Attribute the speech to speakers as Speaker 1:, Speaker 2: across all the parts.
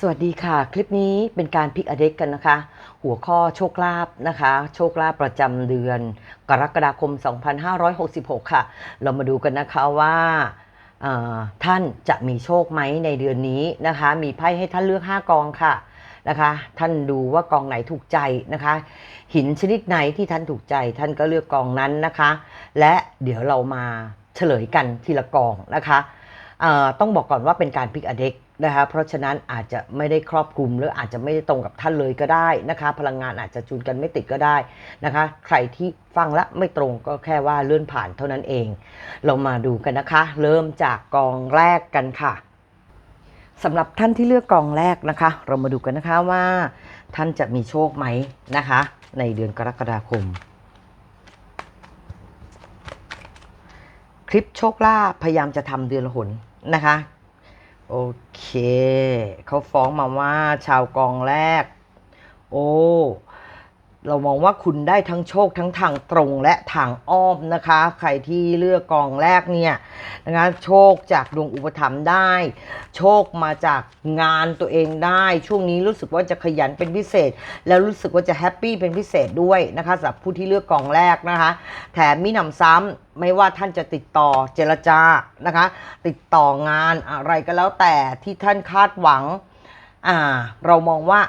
Speaker 1: สวัสดีค่ะ คลิปนี้เป็นการพิกอเด็กกันนะคะ หัวข้อโชคลาภนะคะ โชคลาภประจำเดือน กรกฎาคม 2566 ค่ะ เรามาดูกันนะคะว่าท่านจะมีโชคไหมในเดือนนี้นะคะ มีไพ่ให้ท่านเลือก 5 กองค่ะนะคะ ท่านดูว่ากองไหนถูกใจนะคะ หินชนิดไหนที่ท่านถูกใจ ท่านก็เลือกกองนั้นนะคะ และเดี๋ยวเรามาเฉลยกันทีละกองนะคะต้องบอกก่อนว่าเป็นการพิกอเด็ก นะคะเพราะฉะนั้นอาจจะไม่ได้ครอบคลุมหรืออาจจะไม่ได้ตรงกับท่านเลยก็ได้นะคะ พลังงานอาจจะจูนกันไม่ติดก็ได้นะคะ ใครที่ฟังและไม่ตรงก็แค่ว่าเลื่อนผ่านเท่านั้นเอง เรามาดูกันนะคะ เริ่มจากกองแรกกันค่ะสำหรับท่านที่เลือกกองแรกนะคะ เรามาดูกันนะคะว่า ท่านจะมีโชคไหมนะคะ ในเดือนกรกฎาคม คลิปโชคลาภพยายามจะทำเดือนละหนนะคะ โอเค เขาฟ้องมาว่าชาวกองแรก โอ้ เรามองว่าคุณได้ทั้งโชคทั้งทางตรงและทางอ้อมนะคะ ใครที่เลือกกองแรกเนี่ยนะคะโชคจากดวงอุปถัมภ์ได้ โชคมาจากงานตัวเองได้ ช่วงนี้รู้สึกว่าจะขยันเป็นพิเศษ แล้วรู้สึกว่าจะแฮปปี้เป็นพิเศษด้วยนะคะสำหรับผู้ที่เลือกกองแรกนะคะ แถมมิหนำซ้ำไม่ว่าท่านจะติดต่อเจรจานะคะ ติดต่องานอะไรก็แล้วแต่ที่ท่านคาดหวังอ่าเรามองว่า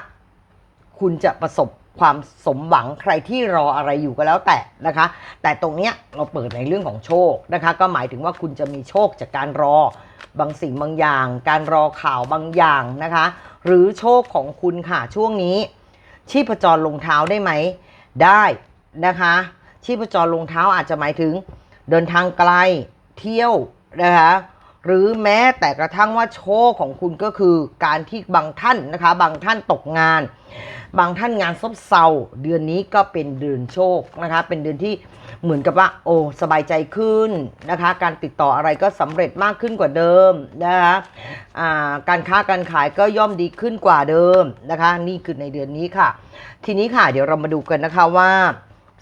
Speaker 1: คุณจะประสบ ความสมหวังใครที่รออะไรอยู่ก็แล้วแต่นะคะ แต่ตรงเนี้ยเราเปิดในเรื่องของโชคนะคะ ก็หมายถึงว่าคุณจะมีโชคจากการรอบางสิ่งบางอย่าง การรอข่าวบางอย่างนะคะ หรือโชคของคุณค่ะช่วงนี้ ชีพจรลงเท้าได้ไหม ได้นะคะ ชีพจรลงเท้าอาจจะหมายถึง เดินทางไกลเที่ยวนะคะ หรือแม้แต่กระทั่งว่าโชคของคุณก็คือการที่บางท่านนะคะ บางท่านตกงาน บางท่านงานซบเซาเดือนนี้ก็เป็นเดือนโชคนะคะ เป็นเดือนที่เหมือนกับว่า โอ้สบายใจขึ้นนะคะ การติดต่ออะไรก็สำเร็จมากขึ้นกว่าเดิมนะคะอ่าการค้าการขายก็ย่อมดีขึ้นกว่าเดิมนะคะ นี่คือในเดือนนี้ค่ะ ทีนี้ค่ะเดี๋ยวเรามาดูกันนะคะว่า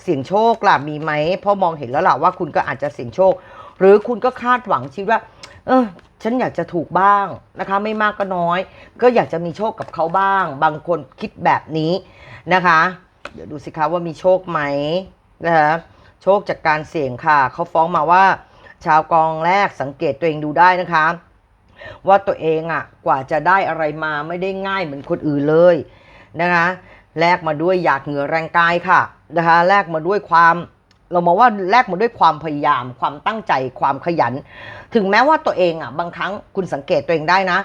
Speaker 1: เสี่ยงโชคล่ะมีไหมเพราะมองเห็นแล้วล่ะว่าคุณก็อาจจะเสี่ยงโชค หรือคุณก็คาดหวังชีวิตว่า เออฉันอยากจะถูกบ้างนะคะ ไม่มากก็น้อย ก็อยากจะมีโชคกับเขาบ้าง บางคนคิดแบบนี้นะคะ เดี๋ยวดูสิคะว่ามีโชคไหมนะคะโชคจากการเสี่ยงค่ะ เขาฟ้องมาว่า ชาวกองแรกสังเกตตัวเองดูได้นะคะ ว่าตัวเองอะ่ะกว่าจะได้อะไรมาไม่ได้ง่ายเหมือนคนอื่นเลยนะคะแลกมาด้วยหยาดเหงื่อแรงกายค่ะนะคะแลกมาด้วยความ เรามองว่าแลกมาด้วยความพยายาม ความตั้งใจความขยัน ถึงแม้ว่าตัวเองอะบางครั้งคุณสังเกตตัวเองได้นะ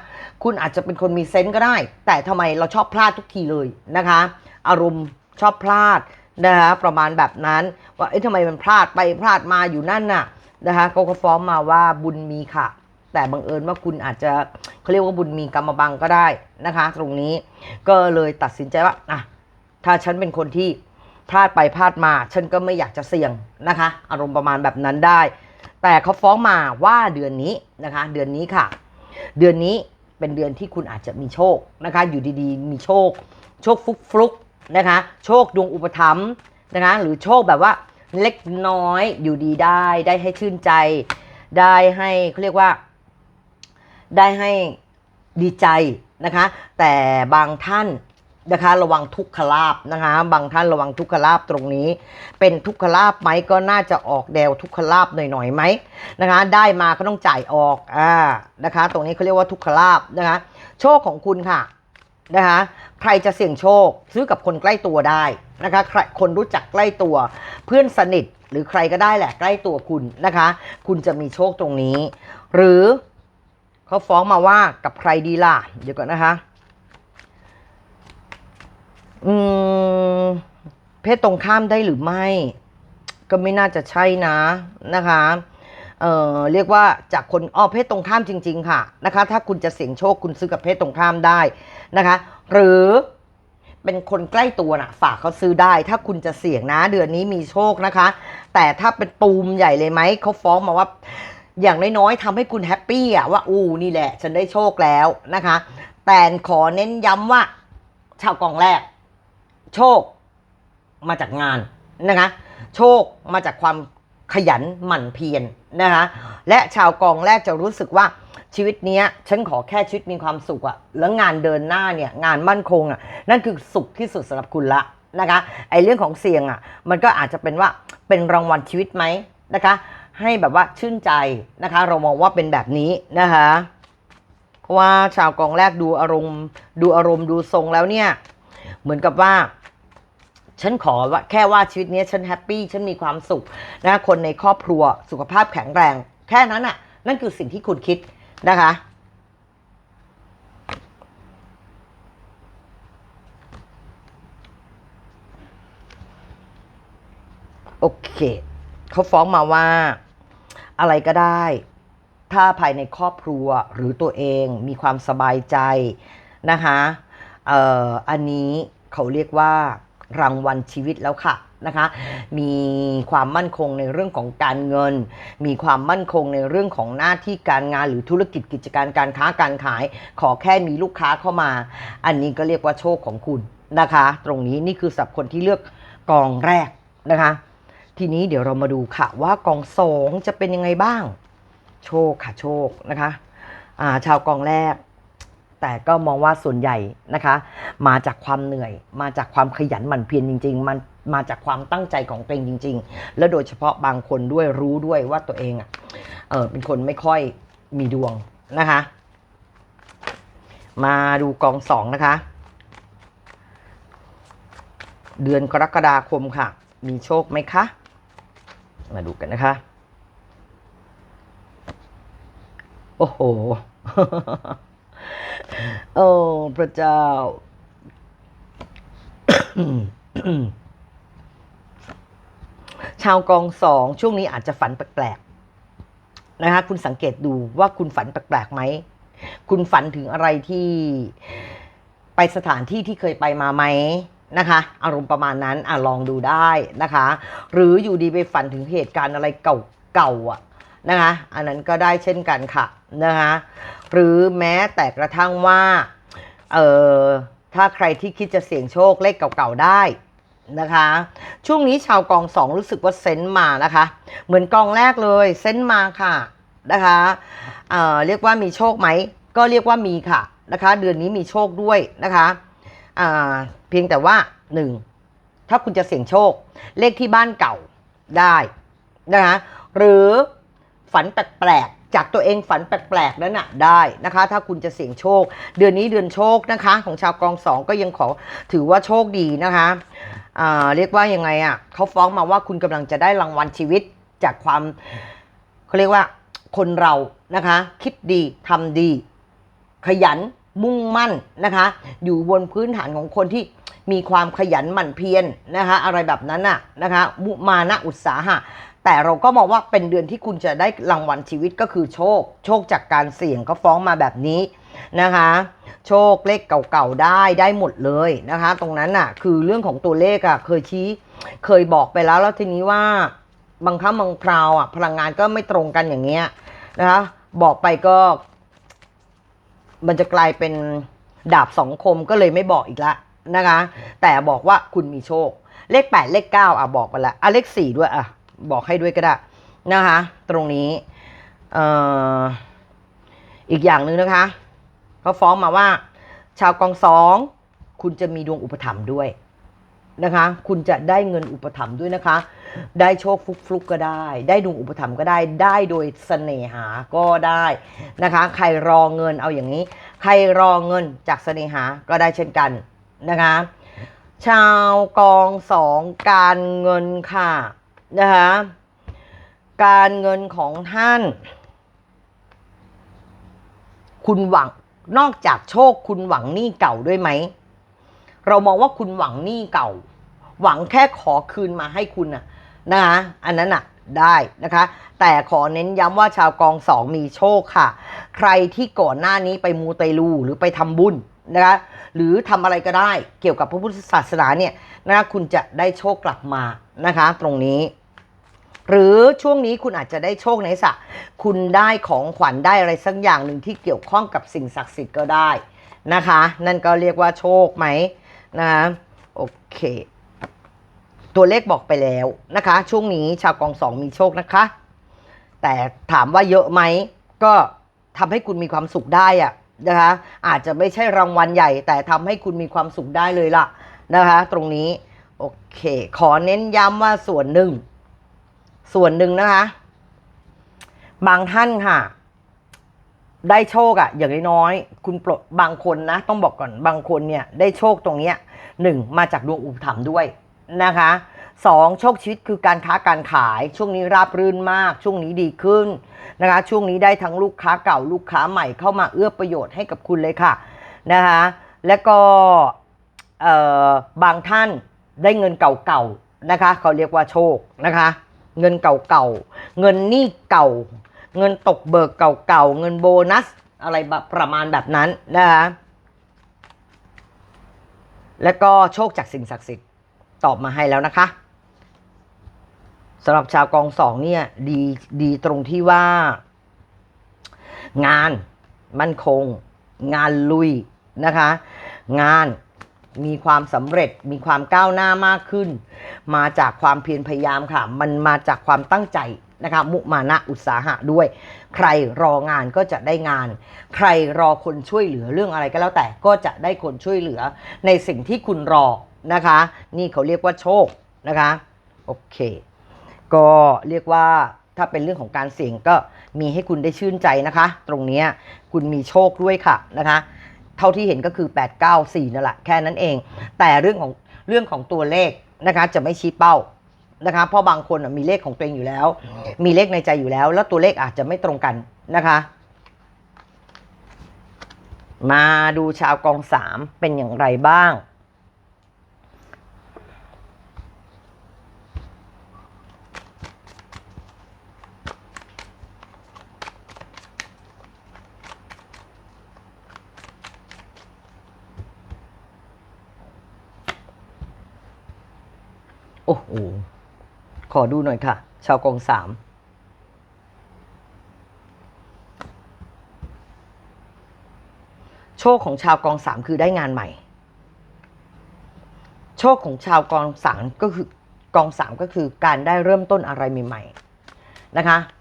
Speaker 1: คุณอาจจะเป็นคนมีเซนส์ก็ได้ แต่ทำไมเราชอบพลาดทุกทีเลยนะคะ อารมณ์ชอบพลาดนะคะประมาณแบบนั้นว่าเอ๊ะทำไมมันพลาดไปพลาดมาอยู่นั่นน่ะนะคะเขาก็ฟ้องมาว่าบุญมีค่ะ แต่บังเอิญว่าคุณอาจจะเขาเรียกว่าบุญมีกรรมบังก็ได้นะคะ ตรงนี้ก็เลยตัดสินใจว่าอะถ้าฉันเป็นคนที่ พลาดไปพลาดมา ฉันก็ไม่อยากจะเสี่ยงนะคะ อารมณ์ประมาณแบบนั้นได้ แต่เขาฟ้องมาว่าเดือนนี้นะคะ เดือนนี้ค่ะ เดือนนี้เป็นเดือนที่คุณอาจจะมีโชคนะคะ อยู่ดีๆ มีโชค โชคฟุกฟลุกนะคะ โชคดวงอุปถัมภ์นะคะ หรือโชคแบบว่าเล็กน้อยอยู่ดีได้ ได้ให้ชื่นใจ ได้ให้เขาเรียกว่า ได้ให้ดีใจนะคะ แต่บางท่าน นะคะ ระวังทุกขลาบนะคะ บางท่านระวังทุกขลาบตรงนี้ เป็นทุกขลาบไหมก็น่าจะออกแนวทุกขลาบหน่อยๆไหมนะคะ ได้มาก็ต้องจ่ายออกอ่านะคะ ตรงนี้เขาเรียกว่าทุกขลาบนะคะ โชคของคุณค่ะนะคะใครจะเสี่ยงโชคซื้อกับคนใกล้ตัวได้นะคะใครคนรู้จักใกล้ตัวเพื่อนสนิทหรือใครก็ได้แหละใกล้ตัวคุณนะคะ คุณจะมีโชคตรงนี้ หรือเขาฟ้องมาว่ากับใครดีล่ะเดี๋ยวก่อนนะคะ อืม เพศตรงข้ามได้หรือไม่ ก็ไม่น่าจะใช่นะนะคะ เอ่อเรียกว่าจากคนอ้อเพศตรงข้ามจริง ๆ ค่ะนะคะ ถ้าคุณจะเสี่ยงโชคคุณซื้อกับเพศตรงข้ามได้นะคะ หรือเป็นคนใกล้ตัวน่ะ ฝากเขาซื้อได้ ถ้าคุณจะเสี่ยงนะ เดือนนี้มีโชคนะคะ แต่ถ้าเป็นตูมใหญ่เลยไหมเขาฟ้องมาว่าอย่างน้อยๆทำให้คุณแฮปปี้อะว่าอู้นี่แหละ ฉันได้โชคแล้วนะคะ แต่ขอเน้นย้ำว่าชาวกองแรก โชคมาจากงานนะคะ โชคมาจากความขยันหมั่นเพียรนะคะ และชาวกองแรกจะรู้สึกว่าชีวิตเนี้ยฉันขอแค่ชีวิตมีความสุขอะแล้วงานเดินหน้าเนี่ยงานมั่นคงอะนั่นคือสุขที่สุดสำหรับคุณละนะคะไอเรื่องของเสี่ยงอะมันก็อาจจะเป็นว่าเป็นรางวัลชีวิตไหมนะคะ ให้แบบว่าชื่นใจนะคะ เรามองว่าเป็นแบบนี้นะคะเพราะว่าชาวกองแรกดูอารมณ์ ดูอารมณ์ดูทรงแล้วเนี่ย เหมือนกับว่า ฉันขอว่าแค่ว่าชีวิตนี้ฉันแฮปปี้ฉันมีความสุขนะคนในครอบครัวสุขภาพแข็งแรง แค่นั้นน่ะ นั่นคือสิ่งที่คุณคิดนะคะโอเคเขาฟ้องมาว่าอะไรก็ได้ ถ้าภายในครอบครัวหรือตัวเองมีความสบายใจนะคะเอ่ออันนี้เขาเรียกว่า รางวัลชีวิตแล้วค่ะนะคะ มีความมั่นคงในเรื่องของการเงิน มีความมั่นคงในเรื่องของหน้าที่การงานหรือธุรกิจกิจการการค้าการขาย ขอแค่มีลูกค้าเข้ามา อันนี้ก็เรียกว่าโชคของคุณนะคะ ตรงนี้นี่คือสับคนที่เลือกกองแรกนะคะ ทีนี้เดี๋ยวเรามาดูค่ะว่ากองสองจะเป็นยังไงบ้าง โชคค่ะโชคนะคะาชาวกองแรก แต่ก็มองว่าส่วนใหญ่นะคะ มาจากความเหนื่อย มาจากความขยันหมั่นเพียรจริง ๆ มันมาจากความตั้งใจของตัวเองจริง ๆ แล้วโดยเฉพาะบางคนด้วยรู้ด้วยว่าตัวเองอะเออเป็นคนไม่ค่อยมีดวงนะคะ มาดูกองสองนะคะ เดือนกรกฎาคมค่ะ มีโชคไหมคะ มาดูกันนะคะ โอ้โห โอ้พระเจ้า ชาวกองสองช่วงนี้อาจจะฝันแปลกๆนะคะคุณสังเกตดูว่าคุณฝันแปลกๆไหม คุณฝันถึงอะไรที่ไปสถานที่ที่เคยไปมาไหมนะคะ อารมณ์ประมาณนั้นอะลองดูได้นะคะ หรืออยู่ดีไปฝันถึงเหตุการณ์อะไรเก่าๆอะ นะคะอันนั้นก็ได้เช่นกันค่ะนะคะหรือแม้แต่กระทั่งว่าเออถ้าใครที่คิดจะเสี่ยงโชคเลขเก่าๆได้นะคะ ช่วงนี้ชาวกองสองรู้สึกว่าเซนมานะคะ เหมือนกองแรกเลยเซนมาค่ะนะคะเอ่อเรียกว่ามีโชคไหมก็เรียกว่ามีค่ะนะคะ เดือนนี้มีโชคด้วยนะคะอ่าเพียงแต่ว่าหนึ่งถ้าคุณจะเสี่ยงโชค เลขที่บ้านเก่าได้นะคะหรือ ฝันแปลกๆ จากตัวเองฝันแปลกๆ นั้นน่ะได้นะคะ ถ้าคุณจะเสี่ยงโชค เดือนนี้เดือนโชคนะคะ ของชาวกองสองก็ยังขอถือว่าโชคดีนะคะเรียกว่ายังไงอะเขาฟ้องมาว่าคุณกำลังจะได้รางวัลชีวิตจากความเขาเรียกว่าคนเรานะคะ คิดดีทำดี ขยันมุ่งมั่นนะคะ อยู่บนพื้นฐานของคนที่มีความขยันหมั่นเพียรนะคะ อะไรแบบนั้นน่ะนะคะ มุมานะอุตสาหะ แต่เราก็มองว่าเป็นเดือนที่คุณจะได้รางวัลชีวิตก็คือโชค โชคจากการเสี่ยงก็ฟ้องมาแบบนี้นะคะ โชคเลขเก่าๆได้ได้หมดเลยนะคะ ตรงนั้นน่ะ คือเรื่องของตัวเลขอะเคยชี้ เคยบอกไปแล้วแล้วทีนี้ว่าบางครั้งบางคราวอะพลังงานก็ไม่ตรงกันอย่างเงี้ยนะคะ บอกไปก็ มันจะกลายเป็นดาบสองคมก็เลยไม่บอกอีกละนะคะ แต่บอกว่าคุณมีโชค เลข8เลข9อะบอกไปละอะเลข4ด้วยอะ บอกให้ด้วยก็ได้นะคะ ตรงนี้อออีกอย่างหนึ่งนะคะเขาฟ้องมาว่า ชาวกองสองคุณจะมีดวงอุปถัมภ์ด้วยนะคะ คุณจะได้เงินอุปถัมภ์ด้วยนะคะ ได้โชคฟลุกๆก็ได้ ได้ดวงอุปถัมภ์ก็ได้ ได้โดยเสน่หาก็ได้นะคะ ใครรอเงินเอาอย่างนี้ ใครรอเงินจากเสน่หาก็ได้เช่นกันนะคะ ชาวกองสองการเงินค่ะ นะคะการเงินของท่าน คุณหวังนอกจากโชคคุณหวังหนี้เก่าด้วยไหม เรามองว่าคุณหวังหนี้เก่า หวังแค่ขอคืนมาให้คุณนะนะคะอันนั้นน่ะได้นะคะ แต่ขอเน้นย้ำว่าชาวกองสองมีโชคค่ะ ใครที่ก่อนหน้านี้ไปมูเตลูหรือไปทำบุญนะคะหรือทำอะไรก็ได้เกี่ยวกับพระพุทธศาสนาเนี่ยนะคะคุณจะได้โชคกลับมานะคะ ตรงนี้ หรือช่วงนี้คุณอาจจะได้โชคในสระคุณได้ของขวัญได้อะไรสักอย่างหนึ่งที่เกี่ยวข้องกับสิ่งศักดิ์สิทธิ์ก็ได้นะคะ นั่นก็เรียกว่าโชคไหมนะคะโอเค ตัวเลขบอกไปแล้วนะคะ ช่วงนี้ชาวกองสองมีโชคนะคะ แต่ถามว่าเยอะไหมก็ทำให้คุณมีความสุขได้อะนะคะอาจจะไม่ใช่รางวัลใหญ่ แต่ทำให้คุณมีความสุขได้เลยล่ะนะคะ ตรงนี้โอเค ขอเน้นย้ำว่าส่วนหนึ่ง ส่วนหนึ่งนะคะ บางท่านค่ะ ได้โชคอะอย่างน้อยๆคุณปลดบางคนนะ ต้องบอกก่อนบางคนเนี่ย ได้โชคตรงเนี้ยหนึ่งมาจากดวงอุปถัมภ์ด้วยนะคะสองโชคชีวิตคือการค้าการขายช่วงนี้ราบรื่นมาก ช่วงนี้ดีขึ้นนะคะ ช่วงนี้ได้ทั้งลูกค้าเก่าลูกค้าใหม่เข้ามาเอื้อประโยชน์ให้กับคุณเลยค่ะนะคะและก็เออบางท่านได้เงินเก่าๆนะคะ เขาเรียกว่าโชคนะคะ เงินเก่าๆ เงินหนี้เก่า เงินตกเบิกเก่าๆ เงินโบนัส อะไรแบบประมาณแบบนั้นนะคะแล้วก็โชคจากสิ่งศักดิ์สิทธิ์ตอบมาให้แล้วนะคะสำหรับชาวกองสองเนี่ยดีดีตรงที่ว่า งานมั่นคง งานลุยนะคะ งาน มีความสำเร็จมีความก้าวหน้ามากขึ้น มาจากความเพียรพยายามค่ะ มันมาจากความตั้งใจนะคะมุมานะอุตสาหะด้วย ใครรองานก็จะได้งาน ใครรอคนช่วยเหลือเรื่องอะไรก็แล้วแต่ก็จะได้คนช่วยเหลือ ในสิ่งที่คุณรอนะคะ นี่เขาเรียกว่าโชคนะคะโอเค ก็เรียกว่าถ้าเป็นเรื่องของการเสี่ยงก็มีให้คุณได้ชื่นใจนะคะ ตรงนี้คุณมีโชคด้วยค่ะนะคะ เท่าที่เห็นก็คือ 8 9 4 นั่นแหละแค่นั้นเอง แต่เรื่องของเรื่องของตัวเลขนะคะจะไม่ชี้เป้านะคะเพราะบางคนน่ะมีเลขของตัวเองอยู่แล้ว มีเลขในใจอยู่แล้ว แล้วตัวเลขอาจจะไม่ตรงกันนะคะ มาดูชาวกองสามเป็นอย่างไรบ้าง อ้โหขอดูหน่อยค่ะ ชาวกองสามโชคของชาวกองสามคือได้งานใหม่ โชคของชาวกองสามก็คือกองสามก็คือการได้เริ่มต้นอะไรใหม่ๆนะคะอ่า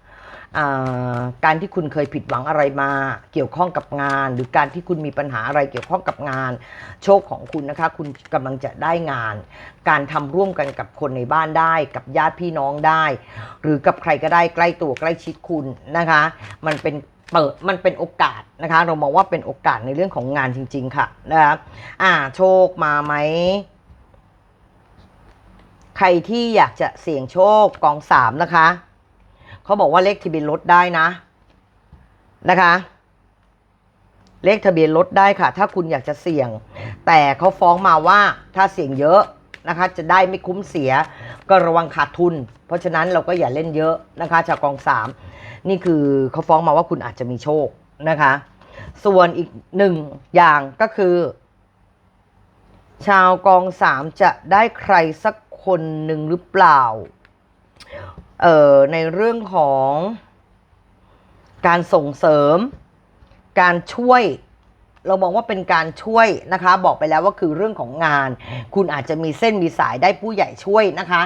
Speaker 1: การที่คุณเคยผิดหวังอะไรมา เกี่ยวข้องกับงาน หรือการที่คุณมีปัญหาอะไรเกี่ยวข้องกับงาน โชคของคุณนะคะ คุณกำลังจะได้งาน การทำร่วมกันกับคนในบ้านได้ กับญาติพี่น้องได้ หรือกับใครก็ได้ใกล้ตัวใกล้ชิดคุณนะคะ มันเป็นเปิดมันเป็นโอกาสนะคะ เรามองว่าเป็นโอกาสในเรื่องของงานจริง ๆ ค่ะนะคะอ่าโชคมาไหมใครที่อยากจะเสี่ยงโชคกองสามนะคะ เขาบอกว่าเลขทะเบียนรถได้นะ นะคะ เลขทะเบียนรถได้ค่ะ ถ้าคุณอยากจะเสี่ยง แต่เขาฟ้องมาว่าถ้าเสี่ยงเยอะนะคะ จะได้ไม่คุ้มเสีย ก็ระวังขาดทุน เพราะฉะนั้นเราก็อย่าเล่นเยอะนะคะชาวกองสามนี่คือเขาฟ้องมาว่าคุณอาจจะมีโชคนะคะ ส่วนอีกหนึ่งอย่างก็คือ ชาวกองสามจะได้ใครสักคนหนึ่งหรือเปล่า เอ่อในเรื่องของการส่งเสริม การช่วย เรามองว่าเป็นการช่วยนะคะ บอกไปแล้วว่าคือเรื่องของงาน คุณอาจจะมีเส้นมีสายได้ผู้ใหญ่ช่วยนะคะ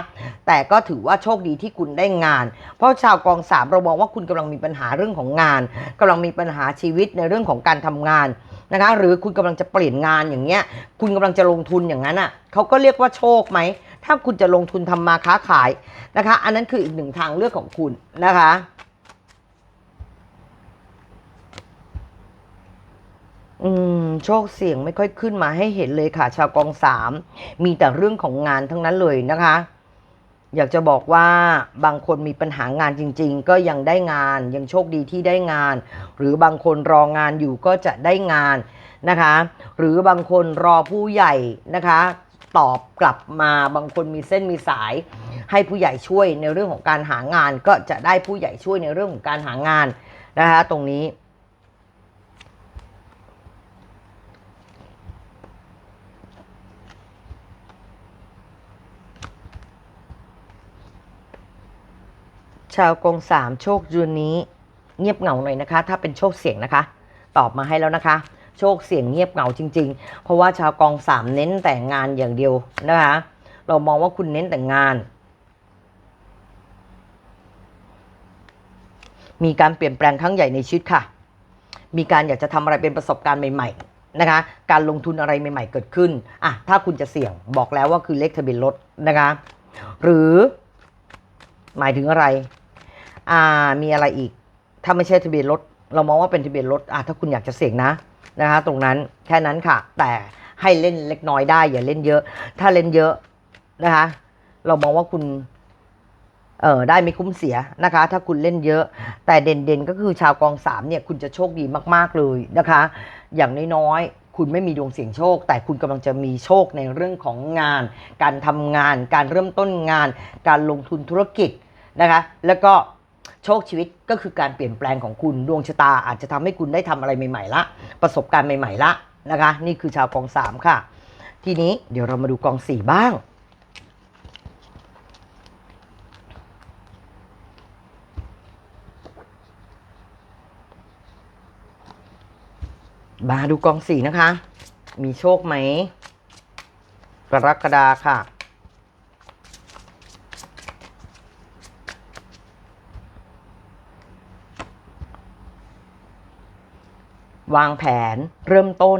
Speaker 1: แต่ก็ถือว่าโชคดีที่คุณได้งาน เพราะชาวกองสามเรามองว่าคุณกำลังมีปัญหาเรื่องของงานกำลังมีปัญหาชีวิตในเรื่องของการทำงานนะคะหรือคุณกำลังจะเปลี่ยนงานอย่างเงี้ย คุณกำลังจะลงทุนอย่างนั้นอะเขาก็เรียกว่าโชคไหม ถ้าคุณจะลงทุนทำมาค้าขายนะคะ อันนั้นคืออีกหนึ่งทางเลือกของคุณนะคะอืมโชคเสี่ยงไม่ค่อยขึ้นมาให้เห็นเลยค่ะ ชาวกองสามมีแต่เรื่องของงานทั้งนั้นเลยนะคะ อยากจะบอกว่าบางคนมีปัญหางานจริง ๆ ก็ยังได้งานยังโชคดีที่ได้งาน หรือบางคนรองานอยู่ก็จะได้งานนะคะ หรือบางคนรอผู้ใหญ่นะคะ ตอบกลับมาบางคนมีเส้นมีสาย ให้ผู้ใหญ่ช่วยในเรื่องของการหางาน ก็จะได้ผู้ใหญ่ช่วยในเรื่องของการหางานนะคะตรงนี้ชาวกองสามโชคเดืนนี้ เงียบเหงาหน่อยนะคะ ถ้าเป็นโชคเสียงนะคะ ตอบมาให้แล้วนะคะ โชคเสี่ยงเงียบเหงาจริง ๆ เพราะว่าชาวกองสามเน้นแต่งานอย่างเดียวนะคะ เรามองว่าคุณเน้นแต่งาน มีการเปลี่ยนแปลงครั้งใหญ่ในชีวิตค่ะ มีการอยากจะทำอะไรเป็นประสบการณ์ใหม่ๆนะคะ การลงทุนอะไรใหม่ ๆ เกิดขึ้นอะถ้าคุณจะเสี่ยงบอกแล้วว่าคือเลขทะเบียนรถนะคะ หรือ หมายถึงอะไรอ่ามีอะไรอีก ถ้าไม่ใช่ทะเบียนรถเรามองว่าเป็นทะเบียนรถอะถ้าคุณอยากจะเสี่ยงนะ นะคะตรงนั้นแค่นั้นค่ะ แต่ให้เล่นเล็กน้อยได้ อย่าเล่นเยอะ ถ้าเล่นเยอะนะคะ เรามองว่าคุณเออได้ไม่คุ้มเสียนะคะ ถ้าคุณเล่นเยอะ แต่เด่นๆก็คือชาวกองสามเนี่ยคุณจะโชคดีมากๆเลยนะคะ อย่างน้อยๆคุณไม่มีดวงเสี่ยงโชค แต่คุณกำลังจะมีโชคในเรื่องของงาน การทำงาน การเริ่มต้นงาน การลงทุนธุรกิจนะคะ แล้วก็ โชคชีวิตก็คือการเปลี่ยนแปลงของคุณดวงชะตาอาจจะทำให้คุณได้ทำอะไรใหม่ๆละ ประสบการณ์ใหม่ๆละนะคะ นี่คือชาวกองสามค่ะ ทีนี้เดี๋ยวเรามาดูกองสี่บ้าง มาดูกองสีนะคะ มีโชคไหมกรกฎาค่ะ วางแผน เริ่มต้น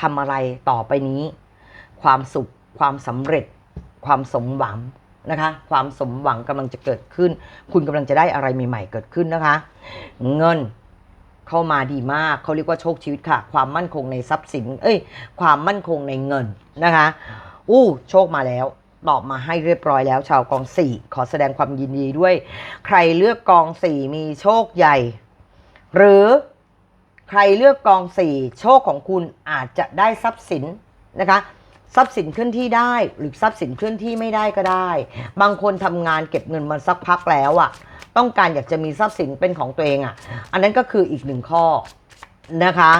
Speaker 1: ทำอะไรต่อไปนี้ ความสุข ความสำเร็จ ความสมหวังนะคะ ความสมหวังกำลังจะเกิดขึ้น คุณกำลังจะได้อะไรใหม่ๆเกิดขึ้นนะคะ เงินเข้ามาดีมาก เขาเรียกว่าโชคชีวิตค่ะ ความมั่นคงในทรัพย์สิน เอ้ย ความมั่นคงในเงินนะคะ อู้โชคมาแล้ว ตอบมาให้เรียบร้อยแล้ว ชาวกองสี่ขอแสดงความยินดีด้วย ใครเลือกกองสี่มีโชคใหญ่ หรือ รเลือกกองสี่โชคของคุณอาจจะได้ทรัพย์สินนะคะทรัพย์สินเคลื่อนที่ได้หรือทรัพย์สินเคลื่อนที่ไม่ได้ก็ได้ บางคนทำงานเก็บเงินมาสักพักแล้วอะ่ะ ต้องการอยากจะมีทรัพย์สินเป็นของตัวเองอะ่ะ อันนั้นก็คืออีกหนึ่งข้อนะคะ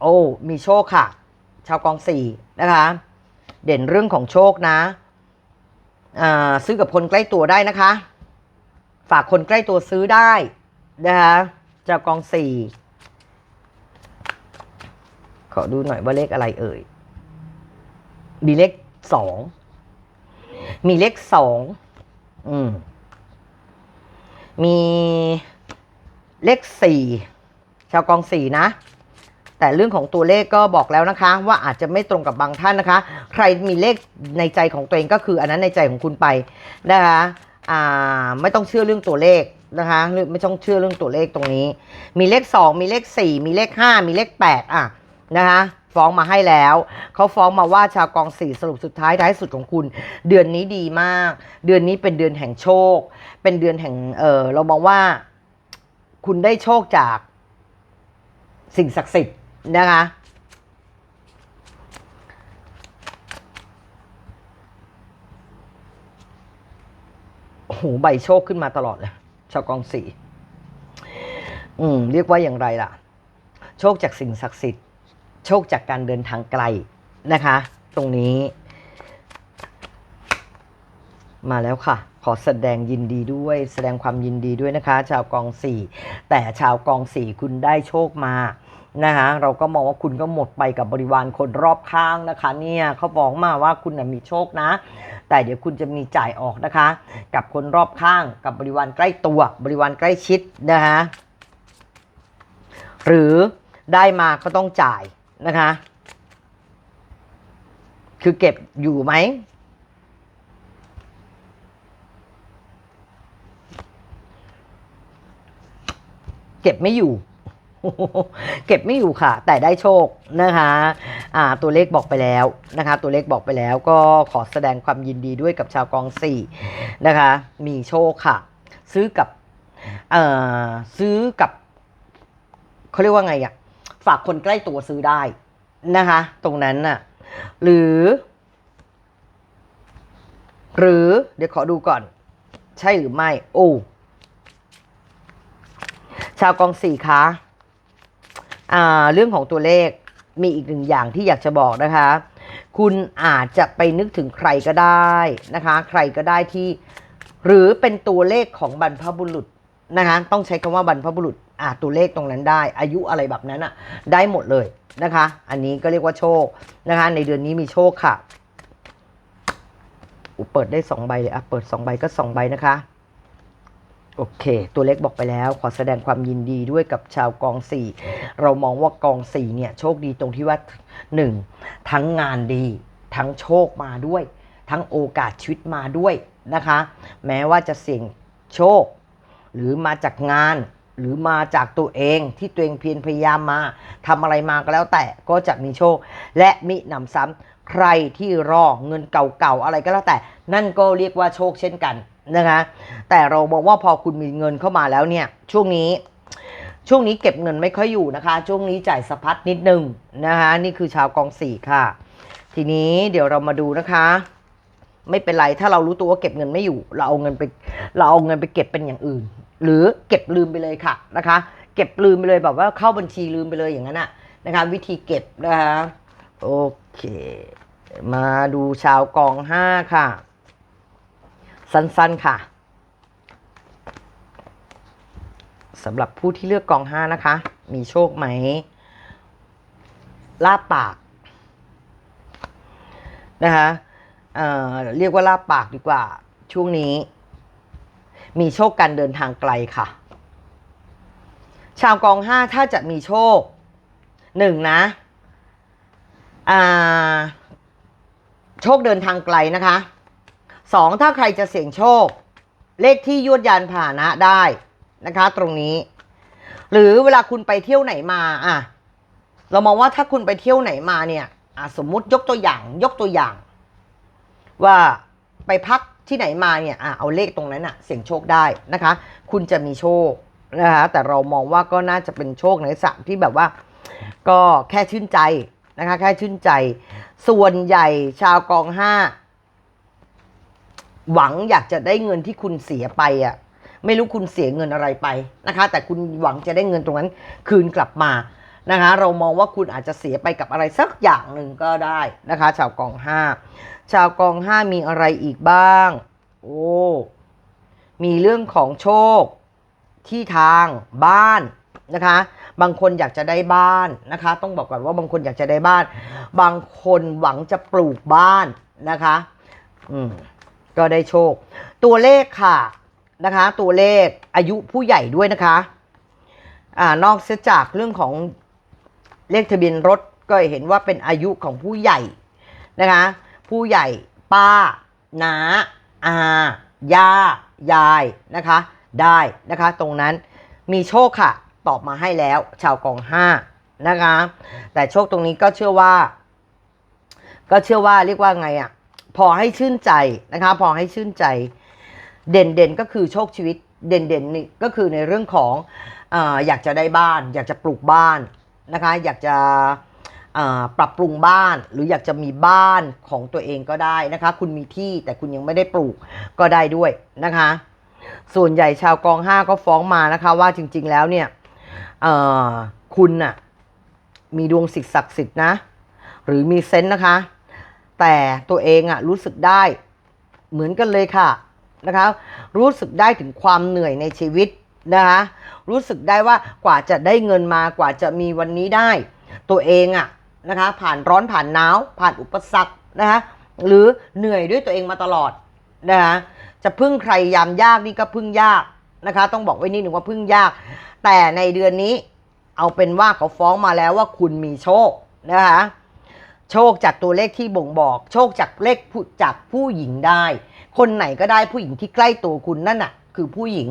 Speaker 1: โอ้มีโชคค่ะ ชาวกองสี่นะคะ เด่นเรื่องของโชคนะซื้อกับคนใกล้ตัวได้นะคะ ฝากคนใกล้ตัวซื้อได้นะคะชาวกองสี่ ขอดูหน่อยว่าเลขอะไรเอ่ย มีเลขสอง มีเลขสอง อืม มีเลขสี่ชาวกองสี่นะ แต่เรื่องของตัวเลขก็บอกแล้วนะคะ ว่าอาจจะไม่ตรงกับบางท่านนะคะ ใครมีเลขในใจของตัวเองก็คือ อันนั้นในใจของคุณไปนะคะอ่าไม่ต้องเชื่อเรื่องตัวเลขนะคะหรือไม่ต้องเชื่อเรื่องตัวเลขตรงนี้ มีเลขสองมีเลขสี่มีเลขห้ามีเลขแปดอะ นะคะฟ้องมาให้แล้วเขาฟ้องมาว่าชาวกองสี่สรุปสุดท้ายท้ายสุดของคุณ เดือนนี้ดีมาก เดือนนี้เป็นเดือนแห่งโชค เป็นเดือนแห่งเออเรามองว่า คุณได้โชคจากสิ่งศักดิ์สิทธิ์นะคะโอ้โหใบโชคขึ้นมาตลอดเลยชาวกองสี่อืม เรียกว่าอย่างไรล่ะ โชคจากสิ่งศักดิ์สิทธิ์ โชคจากการเดินทางไกลนะคะ ตรงนี้ มาแล้วค่ะ ขอแสดงยินดีด้วย แสดงความยินดีด้วยนะคะ ชาวกองสี่แต่ชาวกองสี่คุณได้โชคมานะคะเราก็มองว่าคุณก็หมดไปกับบริวารคนรอบข้างนะคะ เนี่ยเขาบอกมาว่าคุณนะมีโชคนะ แต่เดี๋ยวคุณจะมีจ่ายออกนะคะ กับคนรอบข้างกับบริวารใกล้ตัว บริวารใกล้ชิดนะคะหรือได้มาก็ต้องจ่าย นะคะ คือเก็บอยู่ไหม เก็บไม่อยู่ เก็บไม่อยู่ค่ะ แต่ได้โชคนะคะอ่าตัวเลขบอกไปแล้วนะคะ ตัวเลขบอกไปแล้วก็ขอแสดงความยินดีด้วยกับชาวกองสี่นะคะ มีโชคค่ะ ซื้อกับเอ่อซื้อกับเขาเรียกว่าไงอะ ฝากคนใกล้ตัวซื้อได้นะคะ ตรงนั้นน่ะ หรือ หรือเดี๋ยวขอดูก่อน ใช่หรือไม่โอ้ชาวกองสี่คะอ่าเรื่องของตัวเลขมีอีกหนึ่งอย่างที่อยากจะบอกนะคะ คุณอาจจะไปนึกถึงใครก็ได้นะคะ ใครก็ได้ที่ หรือเป็นตัวเลขของบรรพบุรุษนะคะ ต้องใช้คำว่าบรรพบุรุษ อ่าตัวเลขตรงนั้นได้ อายุอะไรแบบนั้นอะ ได้หมดเลยนะคะ อันนี้ก็เรียกว่าโชคนะคะ ในเดือนนี้มีโชคค่ะเปิดได้สองใบเลยอะเปิดสองใบก็สองใบนะคะ โอเค ตัวเล็กบอกไปแล้ว ขอแสดงความยินดีด้วยกับชาวกองสี่เรามองว่ากองสี่เนี่ย โชคดีตรงที่ว่าหนึ่งทั้งงานดี ทั้งโชคมาด้วย ทั้งโอกาสชีวิตมาด้วยนะคะ แม้ว่าจะเสี่ยงโชค หรือมาจากงาน หรือมาจากตัวเองที่ตัวเองเพียรพยายามมาทำอะไรมาก็แล้วแต่ก็จะมีโชค และมิหนำซ้ำใครที่รอเงินเก่าๆอะไรก็แล้วแต่ นั่นก็เรียกว่าโชคเช่นกันนะคะแต่เราบอกว่าพอคุณมีเงินเข้ามาแล้วเนี่ยช่วงนี้ช่วงนี้เก็บเงินไม่ค่อยอยู่นะคะ ช่วงนี้จ่ายสะพัดนิดนึงนะคะนี่คือชาวกองสี่ค่ะ ทีนี้เดี๋ยวเรามาดูนะคะ ไม่เป็นไรถ้าเรารู้ตัวว่าเก็บเงินไม่อยู่ เราเอาเงินไปเราเอาเงินไปเก็บเป็นอย่างอื่น หรือเก็บลืมไปเลยค่ะนะคะ เก็บลืมไปเลยแบบว่าเข้าบัญชีลืมไปเลยอย่างนั้นอะนะคะ วิธีเก็บนะคะโอเค มาดูชาวกองห้าค่ะ สั้นๆค่ะสำหรับผู้ที่เลือกกองห้านะคะ มีโชคไหมลาบปากนะคะเอ่อเรียกว่าลาบปากดีกว่าช่วงนี้ มีโชคการเดินทางไกลค่ะ ชาวกองห้าถ้าจะมีโชคหนึ่งนะโชคเดินทางไกลนะคะสองถ้าใครจะเสี่ยงโชค เลขที่ยวดยานพาหนะได้นะคะ ตรงนี้ หรือเวลาคุณไปเที่ยวไหนมาอะเรามองว่าถ้าคุณไปเที่ยวไหนมาเนี่ยสมมุติยกตัวอย่าง ยกตัวอย่าง ว่าไปพัก ที่ไหนมาเนี่ยอะเอาเลขตรงนั้นอะเสี่ยงโชคได้นะคะ คุณจะมีโชคนะคะแต่เรามองว่าก็น่าจะเป็นโชคในสระที่แบบว่า ก็แค่ชื่นใจนะคะ แค่ชื่นใจ ส่วนใหญ่ชาวกองห้าหวังอยากจะได้เงินที่คุณเสียไปอะไม่รู้คุณเสียเงินอะไรไปนะคะ แต่คุณหวังจะได้เงินตรงนั้นคืนกลับมา นะคะเรามองว่าคุณอาจจะเสียไปกับอะไรสักอย่างหนึ่งก็ได้นะคะ ชาวกองห้าชาวกองห้ามีอะไรอีกบ้าง โอ้มีเรื่องของโชค ที่ทางบ้านนะคะ บางคนอยากจะได้บ้านนะคะ ต้องบอกก่อนว่าบางคนอยากจะได้บ้าน บางคนหวังจะปลูกบ้านนะคะ อืมก็ได้โชค ตัวเลขค่ะนะคะ ตัวเลขอายุผู้ใหญ่ด้วยนะคะ อ่านอกเสียจากเรื่องของ เลขทะเบียนรถก็เห็นว่าเป็นอายุของผู้ใหญ่นะคะ ผู้ใหญ่ป้าน้าอาย่ายายนะคะ ได้นะคะ ตรงนั้นมีโชคค่ะ ตอบมาให้แล้วชาวกองห้านะคะ แต่โชคตรงนี้ก็เชื่อว่า ก็เชื่อว่าเรียกว่าไงอะ่ะ พอให้ชื่นใจนะคะ พอให้ชื่นใจ เด่นเด่นก็คือโชคชีวิต เด่นเด่นนี่ก็คือในเรื่องของออยากจะได้บ้าน อยากจะปลูกบ้าน นะคะอยากจะปรับปรุงบ้านหรืออยากจะมีบ้านของตัวเองก็ได้นะคะ คุณมีที่แต่คุณยังไม่ได้ปลูกก็ได้ด้วยนะคะ ส่วนใหญ่ชาวกองห้าก็ฟ้องมานะคะว่าจริง ๆ แล้วเนี่ยคุณน่ะมีดวงศิษย์ศักดิ์สิทธิ์นะ หรือมีเซนส์นะคะ แต่ตัวเองอะรู้สึกได้เหมือนกันเลยค่ะนะคะ รู้สึกได้ถึงความเหนื่อยในชีวิต นะคะรู้สึกได้ว่ากว่าจะได้เงินมากว่าจะมีวันนี้ได้ ตัวเองอะนะคะผ่านร้อนผ่านหนาวผ่านอุปสรรคนะคะหรือเหนื่อยด้วยตัวเองมาตลอดนะคะจะพึ่งใครยามยากนี่ก็พึ่งยากนะคะ ต้องบอกไว้นิดหนึ่งว่าพึ่งยาก แต่ในเดือนนี้เอาเป็นว่าเขาฟ้องมาแล้วว่าคุณมีโชคนะคะโชคจากตัวเลขที่บ่งบอก โชคจากเลขจากผู้หญิงได้ คนไหนก็ได้ผู้หญิงที่ใกล้ตัวคุณนั่นน่ะ คือผู้หญิง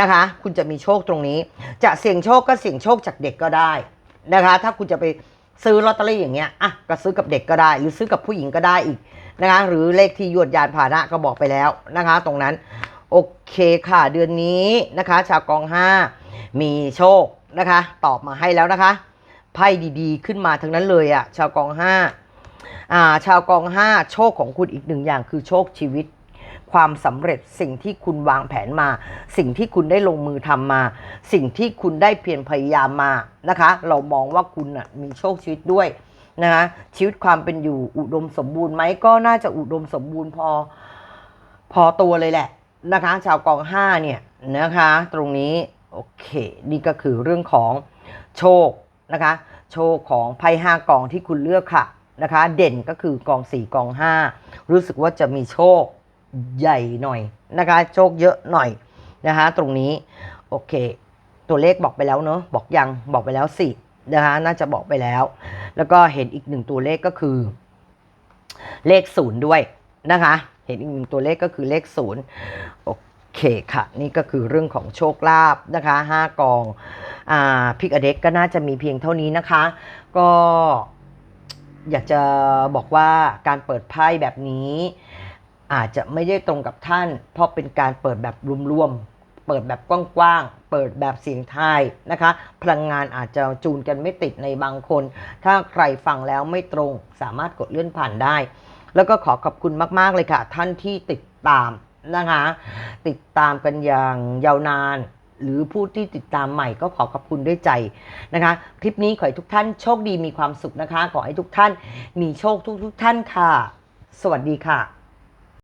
Speaker 1: นะคะ คุณจะมีโชคตรงนี้ จะเสี่ยงโชคก็เสี่ยงโชคจากเด็กก็ได้นะคะ ถ้าคุณจะไปซื้อลอตเตอรี่อย่างเงี้ยอะก็ซื้อกับเด็กก็ได้ หรือซื้อกับผู้หญิงก็ได้อีกนะคะ หรือเลขที่ยวดยานพาหนะก็บอกไปแล้วนะคะ ตรงนั้นโอเคค่ะเดือนนี้นะคะ ชาวกองห้ามีโชคนะคะ ตอบมาให้แล้วนะคะไพ่ดีๆ ขึ้นมาทั้งนั้นเลยอะ่ะชาวกองห้าอ่าชาวกองห้าโชคของคุณอีกหนึ่งอย่างคือโชคชีวิต ความสำเร็จสิ่งที่คุณวางแผนมา สิ่งที่คุณได้ลงมือทำมา สิ่งที่คุณได้เพียรพยายามมานะคะ เรามองว่าคุณนะมีโชคชีวิตด้วยนะคะชีวิตความเป็นอยู่อุดมสมบูรณ์ไหมก็น่าจะอุดมสมบูรณ์พอพอตัวเลยแหละนะคะ ชาวกองห้าเนี่ยนะคะ ตรงนี้โอเค นี่ก็คือเรื่องของโชคนะคะ โชคของไพ่ห้ากองที่คุณเลือกค่ะนะคะ เด่นก็คือกองสี่กองห้ารู้สึกว่าจะมีโชค ใหญ่หน่อยนะคะ โชคเยอะหน่อยนะคะ ตรงนี้โอเค ตัวเลขบอกไปแล้วเนอะบอกยังบอกไปแล้วสินะคะน่าจะบอกไปแล้ว แล้วก็เห็นอีกหนึ่งตัวเลขก็คือ เลขศูนย์ด้วยนะคะ เห็นอีกหนึ่งตัวเลขก็คือเลขศูนย์โอเคค่ะ นี่ก็คือเรื่องของโชคลาภนะคะห้ากองอ่าพิกอเด็กก็น่าจะมีเพียงเท่านี้นะคะ ก็อยากจะบอกว่าการเปิดไพ่แบบนี้ อาจจะไม่ได้ตรงกับท่าน เพราะเป็นการเปิดแบบรวมๆ เปิดแบบกว้างๆ เปิดแบบเสียงไทายนะคะ พลังงานอาจจะจูนกันไม่ติดในบางคน ถ้าใครฟังแล้วไม่ตรงสามารถกดเลื่อนผ่านได้ แล้วก็ขอขอบคุณมากๆเลยค่ะ ท่านที่ติดตามนะคะ ติดตามกันอย่างยาวนานหรือผู้ที่ติดตามใหม่ก็ขอขอบคุณด้วยใจนะคะ คลิปนี้ขอให้ทุกท่านโชคดีมีความสุขนะคะ ขอให้ทุกท่านมีโชคทุกๆท่านค่ะ สวัสดีค่ะ